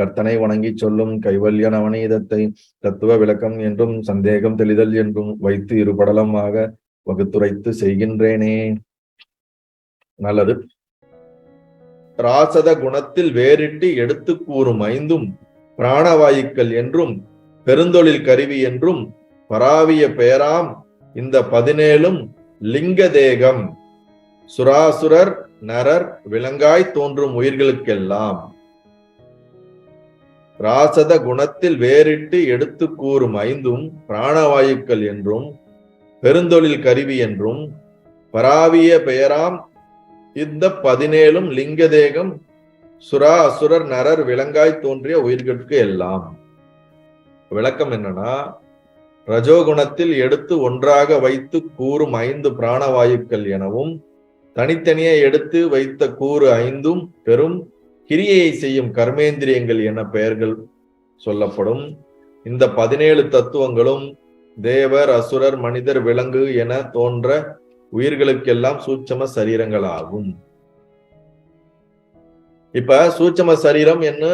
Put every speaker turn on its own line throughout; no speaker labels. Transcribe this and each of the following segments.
கர்த்தனை வணங்கி சொல்லும் கைவல்ய நவநீதத்தை தத்துவ விளக்கம் என்றும் சந்தேகம் தெளிதல் என்றும் வைத்து இருபடலமாக வகுத்துரைத்து செய்கின்றேனே. நல்லது. ராசத குணத்தில் வேறிட்டு எடுத்து கூறும் ஐந்தும் பிராணவாயுக்கள் என்றும் பெருந்தொழில் கருவி என்றும் பராவிய பெயராம் இந்த பதினேழும் லிங்க தேகம். சுராசுரர் நரர் விலங்காய் தோன்றும் உயிர்களுக்கெல்லாம். ராசத குணத்தில் வேறிட்டு எடுத்து கூறும் ஐந்தும் பிராணவாயுக்கள் என்றும் பெருந்தொழில் கருவி என்றும் பராவிய பெயராம் இந்த பதினேழும் லிங்க தேகம் சுரா அசுரர் நரர் விலங்காய் தோன்றிய உயிர்களுக்கு எல்லாம். விளக்கம் என்னன்னா ரஜோகுணத்தில் எடுத்து ஒன்றாக வைத்து கூறும் ஐந்து பிராணவாயுக்கள் எனவும் தனித்தனியே எடுத்து வைத்த கூறு ஐந்தும் பெரும் கிரியையை செய்யும் கர்மேந்திரியங்கள் என பெயர்கள் சொல்லப்படும். இந்த பதினேழு தத்துவங்களும் தேவர் அசுரர் மனிதர் விலங்கு என தோன்ற உயிர்களுக்கெல்லாம் சூட்சம சரீரங்கள் ஆகும் இப்ப சூட்சம சரீரம் என்ன?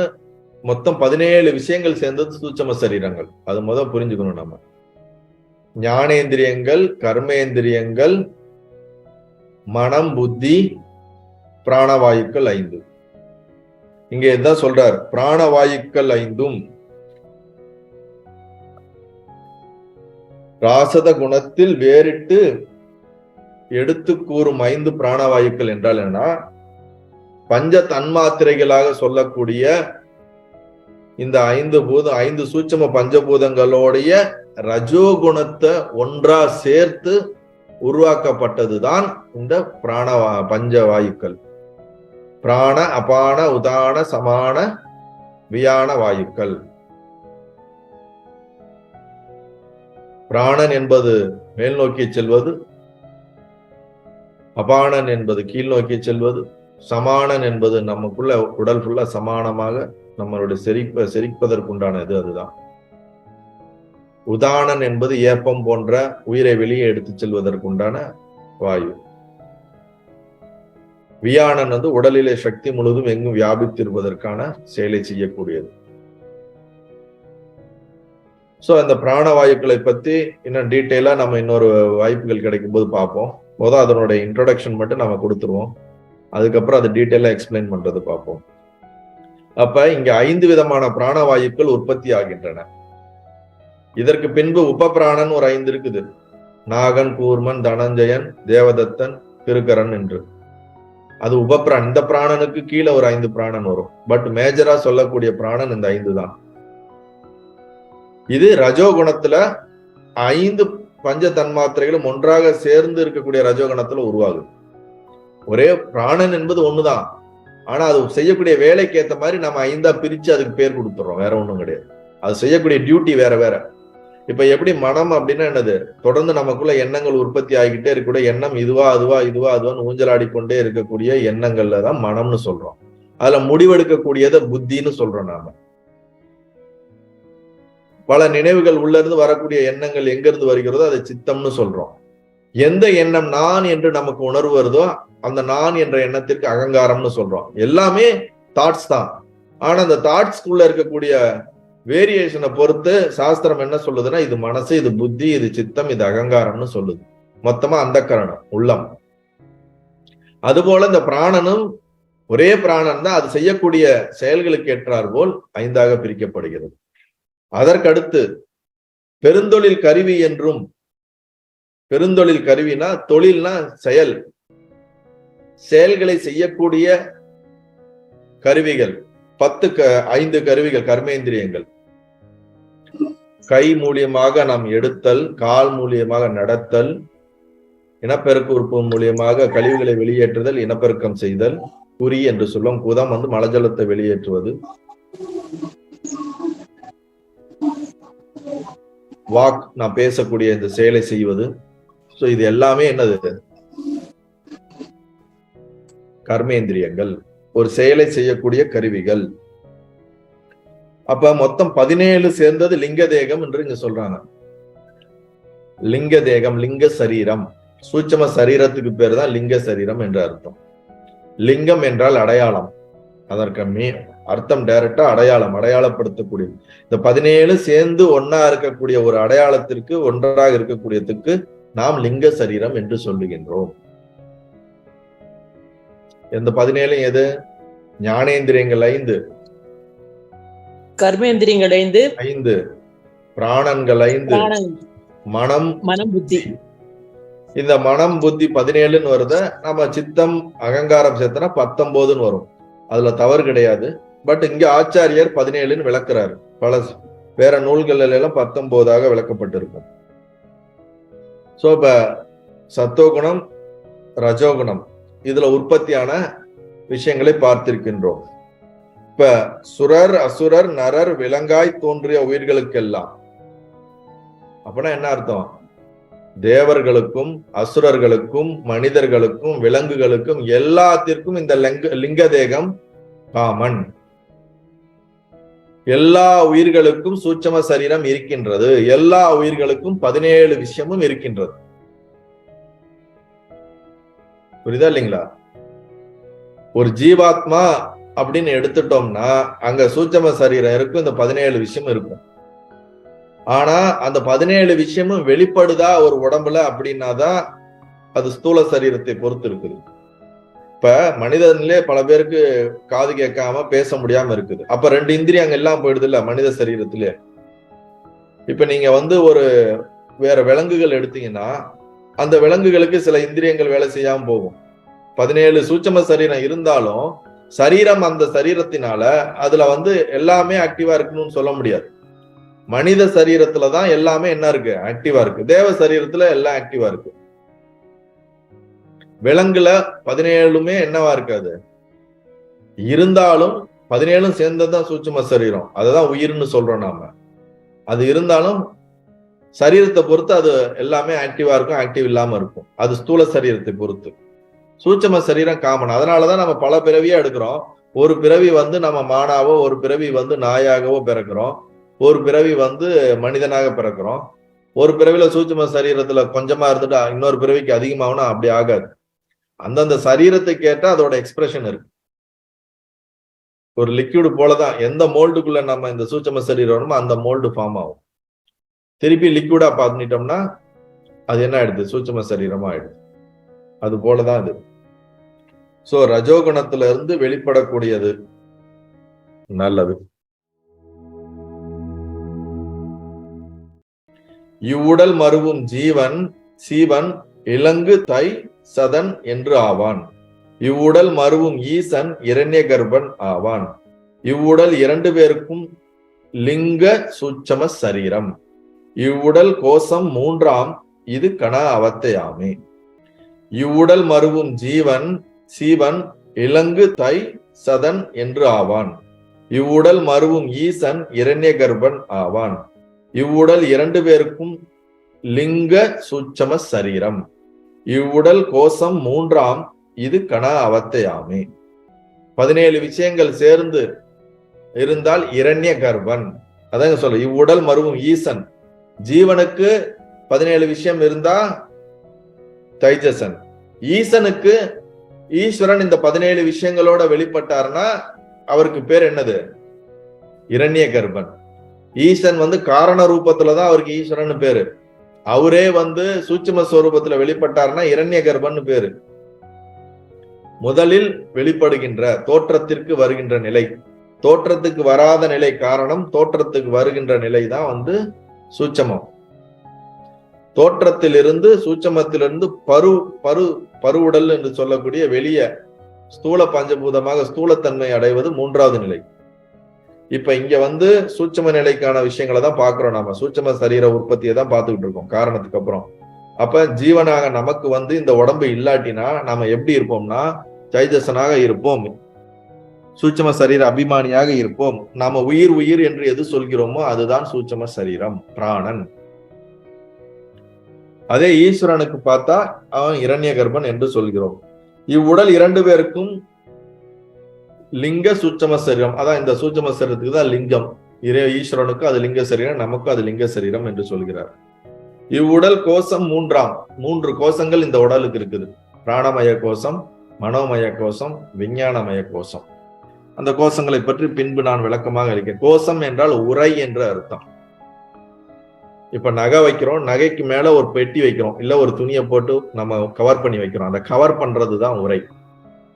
மொத்தம் பதினேழு விஷயங்கள் சேர்ந்தது சூட்சம சரீரங்கள். அது முதல் புரிஞ்சுக்கணும் நம்ம. ஞானேந்திரியங்கள் கர்மேந்திரியங்கள் மனம் புத்தி பிராணவாயுக்கள் ஐந்து. இங்க என்ன சொல்றார்? பிராணவாயுக்கள் ஐந்தும் ராசத குணத்தில் வேறிட்டு எடுத்து கூறும் ஐந்து பிராணவாயுக்கள் என்றால் என்னன்னா பஞ்ச தன்மாத்திரைகளாக சொல்லக்கூடிய இந்த ஐந்து பூதம் ஐந்து சூட்சம பஞ்சபூதங்களோடைய ரஜோகுணத்தை ஒன்றா சேர்த்து உருவாக்கப்பட்டதுதான் இந்த பிராணவா பஞ்சவாயுக்கள். பிராண அபான உதான சமான வியான வாயுக்கள். பிராணன் என்பது மேல் நோக்கி செல்வது அபானன் என்பது கீழ் நோக்கி செல்வது சமானன் என்பது நமக்குள்ள உடல் ஃபுல்லா சமானமாக நம்மளுடைய செரிப்ப செரிப்பதற்குண்டானது அதுதான். உதானன் என்பது ஏப்பம் போன்ற உயிரை வெளியே எடுத்து செல்வதற்குண்டான வாயு. வியானன் வந்து உடலிலே சக்தி முழுதும் எங்கும் வியாபித்திருப்பதற்கான செயலை செய்யக்கூடியது. ஸோ அந்த பிராணவாயுக்களை பத்தி இன்னும் டீட்டெயிலா நம்ம இன்னொரு வாய்ப்புகள் கிடைக்கும் போது பார்ப்போம். முதல் அதனுடைய இன்ட்ரொடக்ஷன் மட்டும் நம்ம கொடுத்துருவோம். அதுக்கப்புறம் அதை டீட்டெயிலா எக்ஸ்பிளைன் பண்றது பார்ப்போம். அப்ப இங்க ஐந்து விதமான பிராணவாயுக்கள் உற்பத்தி ஆகின்றன. இதற்கு பின்பு உப பிராணன் ஒரு ஐந்து இருக்குது. நாகன் கூர்மன் தனஞ்சயன் தேவதத்தன் திருக்கரன் என்று. அது உபபிரான் இந்த பிராணனுக்கு கீழே ஒரு ஐந்து பிராணன் வரும். பட் மேஜரா சொல்லக்கூடிய பிராணன் இந்த ஐந்து தான். இது ரஜோகுணத்துல ஐந்து பஞ்ச தன்மாத்திரைகளும் ஒன்றாக சேர்ந்து இருக்கக்கூடிய ரஜோகுணத்துல உருவாகுது. ஒரே பிராணன் என்பது ஒண்ணுதான். ஆனா அது செய்யக்கூடிய வேலைக்கு ஏத்த மாதிரி நம்ம ஐந்தா பிரிச்சு அதுக்கு பேர் கொடுத்துறோம். வேற ஒண்ணும் கிடையாது. அது செய்யக்கூடிய டியூட்டி வேற வேற. இப்ப எப்படி மனம் அப்படின்னா என்னது? தொடர்ந்து நமக்குள்ள எண்ணங்கள் உற்பத்தி ஆகிக்கிட்டே இருக்கக்கூடிய எண்ணம் இதுவா அதுவா இதுவா அதுவான்னு ஊஞ்சலாடி கொண்டே இருக்கக்கூடிய எண்ணங்கள்ல தான் மனம்னு சொல்றோம். அதுல முடிவெடுக்கக்கூடியதை புத்தின்னு சொல்றோம் நாம. பல நினைவுகள் உள்ள இருந்து வரக்கூடிய எண்ணங்கள் எங்க இருந்து வருகிறதோ அதை சித்தம்னு சொல்றோம். எந்த எண்ணம் நான் என்று நமக்கு உணர்வு வருதோ அந்த நான் என்ற எண்ணத்திற்கு அகங்காரம்னு சொல்றோம். எல்லாமே தாட்ஸ் தான். ஆனா அந்த தாட்ஸ்க்குள்ள இருக்கக்கூடிய வேரியேஷனை பொறுத்து சாஸ்திரம் என்ன சொல்லுதுன்னா இது மனசு இது புத்தி இது சித்தம் இது அகங்காரம்னு சொல்லுது. மொத்தமா அந்த கரணம் உள்ளம். அதுபோல இந்த பிராணனும் ஒரே பிராணன் தான் அது செய்யக்கூடிய செயல்களுக்கு ஏற்றார் போல் ஐந்தாக பிரிக்கப்படுகிறது. அதற்கடுத்து பெருந்தொழில் கருவி என்றும் பெருந்தொழில் கருவினா தொழில்னா செயல். செயல்களை செய்யக்கூடிய கருவிகள் பத்து க ஐந்து கருவிகள் கர்மேந்திரியங்கள். கை மூலியமாக நாம் எடுத்தல் கால் மூலியமாக நடத்தல் இனப்பெருக்க உறுப்பு மூலியமாக கழிவுகளை வெளியேற்றுதல் இனப்பெருக்கம் செய்தல் குறி என்று சொல்லும் குதம் வந்து மலஜலத்தை வெளியேற்றுவது. வாக் நான் பேசக்கூடிய இந்த செயலை செய்வது. ஸோ இது எல்லாமே என்னது? கர்மேந்திரியங்கள். ஒரு செயலை செய்யக்கூடிய கருவிகள். அப்ப மொத்தம் பதினேழு சேர்ந்தது லிங்க தேகம் என்று இங்க சொல்றாங்க. லிங்க தேகம் லிங்க சரீரம். சூட்சம சரீரத்துக்கு பேர் தான் லிங்க சரீரம் என்ற அர்த்தம். லிங்கம் என்றால் அடையாளம். அதற்கு மீ அர்த்தம் டைரக்டா அடையாளம் அடையாளப்படுத்தக்கூடிய இந்த பதினேழு சேர்ந்து ஒன்னா இருக்கக்கூடிய ஒரு அடையாளத்திற்கு ஒன்றாக இருக்கக்கூடியதுக்கு நாம் லிங்க சரீரம் என்று சொல்லுகின்றோம். இந்த பதினேழு எது? ஞானேந்திரியங்கள் ஐந்து.
கர்மேந்திரியங்கள் ஐந்து.
ஐந்து பிராணன்கள் ஐந்து மனம்
மனம் புத்தி.
இந்த மனம் புத்தி பதினேழுன்னு வருத. நம்ம சித்தம் அகங்காரம் சேர்த்தனா பத்தொன்பதுன்னு வரும். அதுல தவறு கிடையாது. பட் இங்க ஆச்சாரியர் பதினேழுன்னு விளக்குறாரு. பல வேற நூல்கள் எல்லாம் பத்தொன்பதாக விளக்கப்பட்டிருக்கும் சோ இப்ப சத்தோகுணம் ரஜோகுணம் இதுல உற்பத்தியான விஷயங்களை பார்த்திருக்கின்றோம். இப்ப சுரர் அசுரர் நரர் விலங்காய் தோன்றிய உயிர்களுக்கெல்லாம். அப்படின்னா என்ன அர்த்தம்? தேவர்களுக்கும் அசுரர்களுக்கும் மனிதர்களுக்கும் விலங்குகளுக்கும் எல்லாத்திற்கும் இந்த லிங்க தேகம் காமன் எல்லா உயிர்களுக்கும் சூட்சம சரீரம் இருக்கின்றது. எல்லா உயிர்களுக்கும் பதினேழு விஷயமும் இருக்கின்றது. புரியுதா இல்லைங்களா? ஒரு ஜீவாத்மா அப்படின்னு எடுத்துட்டோம்னா அங்க சூட்சம சரீரம் இருக்கும் இந்த பதினேழு விஷயம் இருக்கும். ஆனா அந்த பதினேழு விஷயமும் வெளிப்படுதா ஒரு உடம்புல அப்படின்னாதான் அது ஸ்தூல சரீரத்தை பொறுத்து இருக்குது. இப்ப மனிதனிலே பல பேருக்கு காது கேட்காம பேச முடியாம இருக்குது. அப்ப ரெண்டு இந்திரியங்கள் எல்லாம் போயிடுது இல்ல மனித சரீரத்திலே. இப்ப நீங்க வந்து ஒரு வேற விலங்குகள் எடுத்தீங்கன்னா அந்த விலங்குகளுக்கு சில இந்திரியங்கள் வேலை செய்யாம போகும். பதினேழு சூட்சம சரீரம் இருந்தாலும் சரீரம் அந்த சரீரத்தினால அதுல வந்து எல்லாமே ஆக்டிவா இருக்கணும்னு சொல்ல முடியாது. மனித சரீரத்துல தான் எல்லாமே என்ன இருக்கு? ஆக்டிவா இருக்கு. தேவ சரீரத்துல எல்லாம் ஆக்டிவா இருக்கு. விலங்குல பதினேழுமே என்னவா இருக்காது? இருந்தாலும் பதினேழும் சேர்ந்ததுதான் சூட்சும சரீரம். அததான் உயிர்னு சொல்றோம் நாம. அது இருந்தாலும் சரீரத்தை பொறுத்து அது எல்லாமே ஆக்டிவா இருக்கும் ஆக்டிவ் இல்லாம இருக்கும். அது ஸ்தூல சரீரத்தை பொறுத்து. சூட்சம சரீரம் காமன். அதனாலதான் நம்ம பல பிறவியா எடுக்கிறோம். ஒரு பிறவி வந்து நம்ம மானாவோ ஒரு பிறவி வந்து நாயாகவோ பிறக்கிறோம். ஒரு பிறவி வந்து மனிதனாக பிறக்கிறோம். ஒரு பிறவில சூட்சம சரீரத்துல கொஞ்சமா இருந்துட்டு இன்னொரு பிறவிக்கு அதிகமாகனா அப்படி ஆகாது. அந்தந்த சரீரத்தை கேட்டா அதோட எக்ஸ்பிரஷன் இருக்கு. ஒரு லிக்யூடு போலதான் எந்த மோல்டுக்குள்ள நம்ம இந்த சூட்சம சரீரம் அந்த மோல்டு ஃபார்ம் ஆகும். திருப்பி லிக்யூடா பார்த்துட்டோம்னா அது என்ன ஆயிடுது? சூட்சம சரீரமா ஆயிடுது. அது போலதான் இது. சோ ரஜோகுணத்துல இருந்து வெளிப்படக்கூடியது. நல்லது. இவ்வுடல் மருவும் ஜீவன் சீவன் இலங்கு தை சதன் என்று ஆவான். இவ்வுடல் மருவும் ஈசன் இரண்ய கர்ப்பன் ஆவான். இவ்வுடல் இரண்டு பேருக்கும் லிங்க சூட்சம சரீரம். இவ்வுடல் கோசம் மூன்றாம் இது கண அவத்தையாமே. இவ்வுடல் மருவும் ஜீவன் சீவன் இலங்கு தை சதன் என்று ஆவான். இவ்வுடல் மருவும் ஈசன் இரண்ய கர்ப்பன் ஆவான். இவ்வுடல் இரண்டு பேருக்கும் லிங்க சூட்சம சரீரம். இவ்வுடல் கோசம் மூன்றாம் இது கண அவத்தையாமே. பதினேழு விஷயங்கள் சேர்ந்து இருந்தால் இரண்ய கர்ப்பன் அதாங்க சொல்ல இவ்வுடல் மருவும் ஈசன். ஜீவனுக்கு பதினேழு விஷயம் இருந்தா தைஜசன். ஈசனுக்கு ஈஸ்வரன் இந்த பதினேழு விஷயங்களோட வெளிப்பட்டாருன்னா அவருக்கு பேர் என்னது? இரண்ய கர்ப்பன் ஈசன் வந்து காரண ரூபத்துல தான் அவருக்கு ஈஸ்வரன் பேரு. அவரே வந்து சூட்சும ஸ்வரூபத்துல வெளிப்பட்டாருன்னா இரண்ய கர்ப்பன் பேரு. முதலில் வெளிப்படுகின்ற தோற்றத்திற்கு வருகின்ற நிலை. தோற்றத்துக்கு வராத நிலை காரணம் தோற்றத்துக்கு வருகின்ற நிலை தான் வந்து சூட்சமம். தோற்றத்திலிருந்து சூட்சமத்திலிருந்து பரு பரு பருவுடல் என்று சொல்லக்கூடிய வெளிய ஸ்தூல பஞ்சபூதமாக ஸ்தூலத்தன்மை அடைவது மூன்றாவது நிலை. இப்ப இங்க வந்து சூட்சம நிலைக்கான விஷயங்களை தான் பாக்குறோம் நாம. சூட்சம சரீர உற்பத்தியை தான் பார்த்துக்கிட்டு இருக்கோம். காரணத்துக்கு அப்புறம். அப்ப ஜீவனாக நமக்கு வந்து இந்த உடம்பு இல்லாட்டினா நாம எப்படி இருப்போம்னா சைதசனாக இருப்போம். சூட்சம சரீர அபிமானியாக இருப்போம். நாம உயிர் உயிர் என்று எது சொல்கிறோமோ அதுதான் சூட்சம சரீரம் பிராணன். அதே ஈஸ்வரனுக்கு பார்த்தா அவன் இரண்ய கர்ப்பன் என்று சொல்கிறோம். இவ்வுடல் இரண்டு பேருக்கும் லிங்க சூட்சம சரீரம் அதான் இந்த சூட்சம சரீரத்துக்கு தான் லிங்கம். இறை ஈஸ்வரனுக்கு அது லிங்க சரீரம் நமக்கு அது லிங்க சரீரம் என்று சொல்கிறார். இவ்வுடல் கோஷம் மூன்றாம். மூன்று கோஷங்கள் இந்த உடலுக்கு இருக்குது. பிராணமய கோஷம் மனோமய கோஷம் விஞ்ஞானமய கோஷம். அந்த கோஷங்களை பற்றி பின்பு நான் விளக்கமாக அளிக்கிறேன் கோஷம் என்றால் உரை என்ற அர்த்தம். இப்ப நகை வைக்கிறோம் நகைக்கு மேல ஒரு பெட்டி வைக்கிறோம் இல்ல ஒரு துணியை போட்டு நம்ம கவர் பண்ணி வைக்கிறோம். அந்த கவர் பண்றது தான் உரை.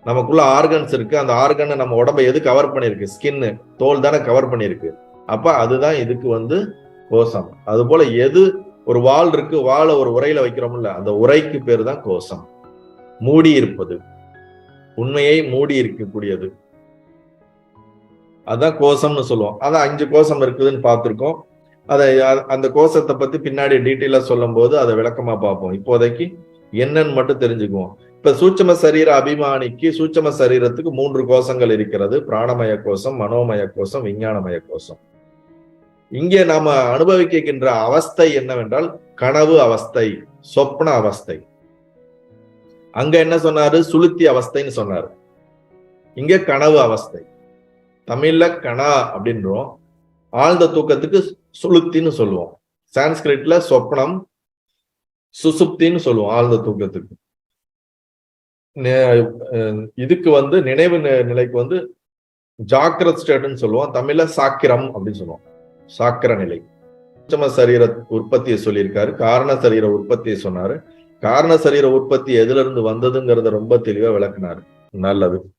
நமக்குள்ள ஆர்கன்ஸ் இருக்கு. அந்த ஆர்கனை நம்ம உடம்ப எது கவர் பண்ணிருக்கு ஸ்கின்னு தோல் தானே கவர் பண்ணிருக்கு அப்ப அதுதான் இதுக்கு வந்து கோஷம். அது போல எது ஒரு வால் இருக்கு வாழை ஒரு உரையில வைக்கிறோம்ல அந்த உரைக்கு பேர் தான் கோஷம். மூடி இருப்பது. உண்மையை மூடி இருக்கக்கூடியது. அதான் கோஷம்னு சொல்லுவோம். அதான் அஞ்சு கோஷம் இருக்குதுன்னு பார்த்துருக்கோம். அதை அந்த கோஷத்தை பத்தி பின்னாடி டீட்டெயிலா சொல்லும் போது அதை விளக்கமா பார்ப்போம். இப்போதைக்கு என்னன்னு மட்டும் தெரிஞ்சுக்குவோம். இப்ப சூட்சம சரீர அபிமானிக்கு சூட்சம சரீரத்துக்கு மூன்று கோஷங்கள் இருக்கிறது. பிராணமய கோஷம் மனோமய கோஷம் விஞ்ஞானமய கோஷம். இங்கே நாம அனுபவிக்கின்ற அவஸ்தை என்னவென்றால் கனவு அவஸ்தை சொப்ன அவஸ்தை. அங்க என்ன சொன்னாரு? சுளுத்தி அவஸ்தைன்னு சொன்னாரு. இங்க கனவு அவஸ்தை. தமிழ்ல கனா அப்படின்றோம். ஆழ்ந்த தூக்கத்துக்கு சுளுத்தின்னு சொல்லுவோம். சான்ஸ்கிரிட்ல சொப்னம் சுசுப்தின்னு சொல்லுவோம் ஆழ்ந்த தூக்கத்துக்கு. இதுக்கு வந்து நினைவு நிலைக்கு வந்து ஜாக்கிரத் ஸ்டேட்னு சொல்லுவோம். தமிழ்ல சாக்கிரம் அப்படின்னு சொல்லுவோம். சாக்கிர நிலை. பஞ்சம சரீர உற்பத்தியை சொல்லியிருக்காரு. காரண சரீர உற்பத்தியை சொன்னாரு. காரண சரீர உற்பத்தி எதுல இருந்து வந்ததுங்கிறத ரொம்ப தெளிவா விளக்குனாரு. நல்லது.